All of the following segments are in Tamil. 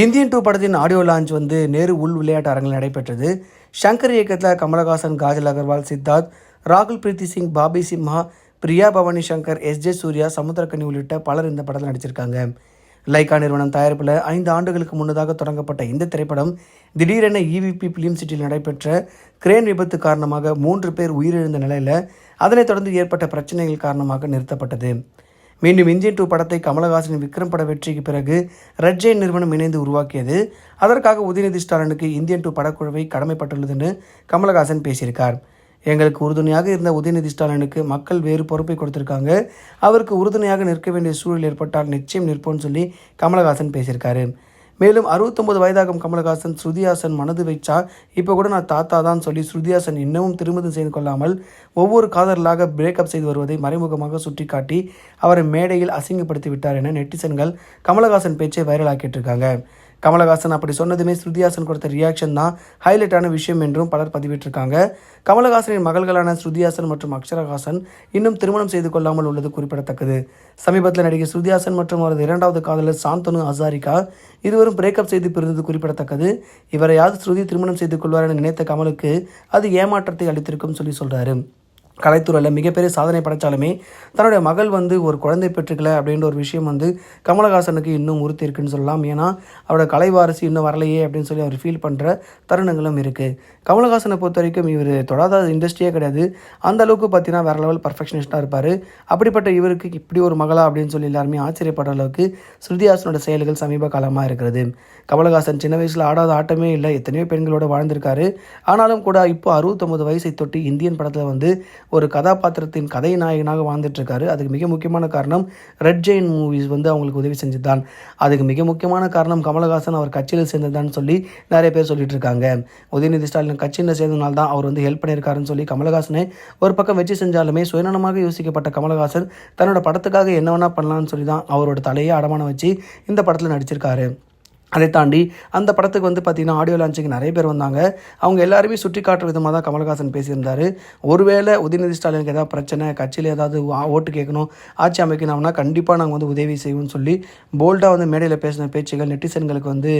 இந்தியன் டூ படத்தின் ஆடியோ லான்ச் வந்து நேரு உள் விளையாட்டு அரங்கில் நடைபெற்றது. ஷங்கர் இயக்கத்தில் கமலஹாசன் காஜல் அகர்வால் சித்தார்த் ராகுல் பிரீத்தி சிங் பாபி சிம்ஹா பிரியா பவானி சங்கர் எஸ் ஜே சூர்யா சமுத்திரக்கனி உள்ளிட்ட பலர் இந்த படத்தில் நடிச்சிருக்காங்க. லைகா நிறுவனம் தயாரிப்பில் ஐந்து ஆண்டுகளுக்கு முன்னதாக தொடங்கப்பட்ட இந்த திரைப்படம் திடீரென இவிபி பிலிம் சிட்டியில் நடைபெற்ற கிரேன் விபத்து காரணமாக மூன்று பேர் உயிரிழந்த நிலையில் அதனைத் தொடர்ந்து ஏற்பட்ட பிரச்சனைகள் காரணமாக நிறுத்தப்பட்டது. மீண்டும் இந்தியன் டூ படத்தை கமலஹாசனின் விக்ரம் பட வெற்றிக்கு பிறகு ரெட் ஜெயின் நிறுவனம் இணைந்து உருவாக்கியது. அதற்காக உதயநிதி ஸ்டாலினுக்கு இந்தியன் டூ படக்குழுவை கடமைப்பட்டுள்ளதுன்னு கமலஹாசன் பேசியிருக்கார். எங்களுக்கு உறுதுணையாக இருந்த உதயநிதி ஸ்டாலினுக்கு மக்கள் வேறு பொறுப்பை கொடுத்திருக்காங்க. அவருக்கு உறுதுணையாக நிற்க வேண்டிய சூழல் ஏற்பட்டால் நிச்சயம் நிற்போம்னு சொல்லி கமலஹாசன் பேசியிருக்காரு. மேலும் அறுபத்தொம்பது வயதாகும் கமலஹாசன் ஸ்ருதிஹாசன் மனது வைச்சா இப்போ கூட நான் தாத்தா தான் சொல்லி ஸ்ருதிஹாசன் இன்னமும் திருமணம் செய்து கொள்ளாமல் ஒவ்வொரு காதலாக பிரேக்கப் செய்து வருவதை மறைமுகமாக சுட்டிக்காட்டி அவரை மேடையில் அசிங்கப்படுத்தி விட்டார் என நெட்டிசன்கள் கமலஹாசன் பேச்சை வைரலாக்கிட்டு இருக்காங்க. கமலஹாசன் அப்படி சொன்னதுமே ஸ்ருதிஹாசன் கொடுத்த ரியாக்ஷன் தான் ஹைலைட்டான விஷயம் என்றும் பலர் பதிவிட்டிருக்காங்க. கமலஹாசனின் மகள்களான ஸ்ருதிஹாசன் மற்றும் அக்ஷரஹாசன் இன்னும் திருமணம் செய்து கொள்ளாமல் உள்ளது குறிப்பிடத்தக்கது. சமீபத்தில் நடிகை ஸ்ருதிஹாசன் மற்றும் அவரது இரண்டாவது காதலர் சாந்தனு ஹசாரிகா இருவரும் பிரேக்கப் செய்து பிரிந்தது குறிப்பிடத்தக்கது. இவரையாவது ஸ்ருதி திருமணம் செய்து கொள்வார் என நினைத்த கமலுக்கு அது ஏமாற்றத்தை அளித்திருக்கும் சொல்லி சொல்கிறாரு கலைத்துறையில் மிகப்பெரிய சாதனை படைத்தாலுமே தன்னுடைய மகள் வந்து ஒரு குழந்தை பெற்றுக்கல அப்படின்ற ஒரு விஷயம் வந்து கமலஹாசனுக்கு இன்னும் உறுத்தி இருக்குன்னு சொல்லலாம். ஏன்னா அவரோட கலை வாரிசு இன்னும் வரலையே அப்படின்னு சொல்லி அவர் ஃபீல் பண்ணுற தருணங்களும் இருக்குது கமலஹாசனை பொறுத்த வரைக்கும் இவர் தொடாத இண்டஸ்ட்ரியே கிடையாது. அந்த அளவுக்கு பார்த்தீங்கன்னா வேறு லெவல் பர்ஃபெக்ஷனிஸ்ட்டாக இருப்பார். அப்படிப்பட்ட இவருக்கு இப்படி ஒரு மகளா அப்படின்னு சொல்லி எல்லாருமே ஆச்சரியப்படுற அளவுக்கு ஸ்ருதிஹாசனோட செயல்கள் சமீப காலமாக இருக்கிறது. கமலஹாசன் சின்ன வயசில் ஆடாத ஆட்டமே இல்லை எத்தனையோ பெண்களோட வாழ்ந்திருக்காரு. ஆனாலும் கூட இப்போ அறுபத்தொம்பது வயசை தொட்டு இந்தியன் படத்தில் வந்து ஒரு கதாபாத்திரத்தின் கதை நாயகனாக வாழ்ந்துட்டுருக்காரு. அதுக்கு மிக முக்கியமான காரணம் ரெட் ஜெயின் மூவிஸ் வந்து அவங்களுக்கு உதவி செஞ்சதுதான். அதுக்கு மிக முக்கியமான காரணம் கமலஹாசன் அவர் கட்சியில் சேர்ந்ததுதான் சொல்லி நிறைய பேர் சொல்லிட்டு இருக்காங்க உதயநிதி ஸ்டாலின் கட்சியில் சேர்ந்ததுனால தான் அவர் வந்து ஹெல்ப் பண்ணியிருக்காருன்னு சொல்லி கமலஹாசனை ஒரு பக்கம் வச்சு செஞ்சாலுமே சுயநலமாக யோசிக்கப்பட்ட கமலஹாசன் தன்னோட படத்துக்காக என்ன வேணால் பண்ணலான்னு சொல்லி தான் அவரோட தலையை அடமானம் வச்சு இந்த படத்தில் நடிச்சிருக்காரு. அதை தாண்டி அந்த படத்துக்கு வந்து பார்த்திங்கன்னா ஆடியோ லான்ச்சுக்கு நிறைய பேர் வந்தாங்க. அவங்க எல்லாருமே சுற்றி காட்டுற விதமாக தான் கமலஹாசன் பேசியிருந்தார். ஒருவேளை உதயநிதி ஸ்டாலினுக்கு ஏதாவது பிரச்சனை கட்சியில் ஏதாவது ஓட்டு கேட்கணும் ஆட்சி அமைக்கணும்னா கண்டிப்பாக நாங்கள் வந்து உதவி செய்வோம்னு சொல்லி போல்டாக வந்து மேடையில் பேசின பேச்சுகள் நெட்டிசன்களுக்கு வந்து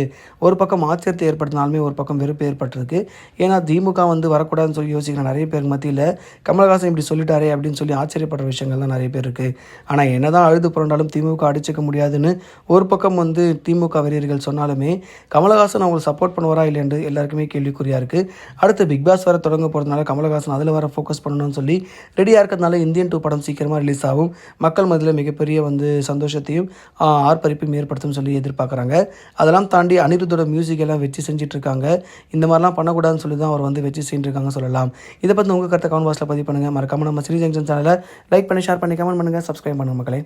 ஒரு பக்கம் ஆச்சரியத்தை ஏற்படுத்தினாலுமே ஒரு பக்கம் வெறுப்பு ஏற்பட்டிருக்கு. ஏன்னா திமுக வந்து வரக்கூடாதுன்னு சொல்லி யோசிக்கிற நிறைய பேர் மத்தியில் கமலஹாசன் இப்படி சொல்லிட்டாரே அப்படின்னு சொல்லி ஆச்சரியப்படுற விஷயங்கள் தான் நிறைய பேர் இருக்குது ஆனால் என்னதான் அழுது புரண்டாலும் திமுக அடிச்சுக்க முடியாதுன்னு ஒரு பக்கம் வந்து திமுக வெறியர்கள் ஆனாலுமே கமலஹாசன் அவங்களுக்கு சப்போர்ட் பண்ணுவாரா இல்லை என்று எல்லாருக்குமே கேள்விக்குறியாக இருக்குது அடுத்து பிக் பாஸ் வர தொடங்க போகிறதுனால கமலஹாசன் அதில் வர ஃபோக்கஸ் பண்ணணும்னு சொல்லி ரெடியாக இருக்கிறதுனால இந்தியன் டூ படம் சீக்கிரமாக ரிலீஸ் ஆகும். மக்கள் மதியில் மிகப்பெரிய வந்து சந்தோஷத்தையும் ஆர்ப்பரிப்பையும் ஏற்படுத்தும் சொல்லி எதிர்பார்க்குறாங்க. அதெல்லாம் தாண்டி அனிருத்தோட மியூசிக் எல்லாம் வச்சு செஞ்சிட்ருக்காங்க இந்த மாதிரிலாம் பண்ணக்கூடாதுன்னு சொல்லி தான் அவர் வந்து வச்சு செஞ்சுருக்காங்க சொல்லலாம். இதை பற்றி உங்கள் கருத்தை கமெண்ட் பாக்ஸில் பதிவு பண்ணுங்கள் மறக்காமல் நம்ம ஸ்ரீ ஜங்ஷன் சேனலை லைக் பண்ணி ஷேர் பண்ணி கமெண்ட் பண்ணுங்கள் சப்ஸ்கிரைப் பண்ணுங்கள் மக்களே.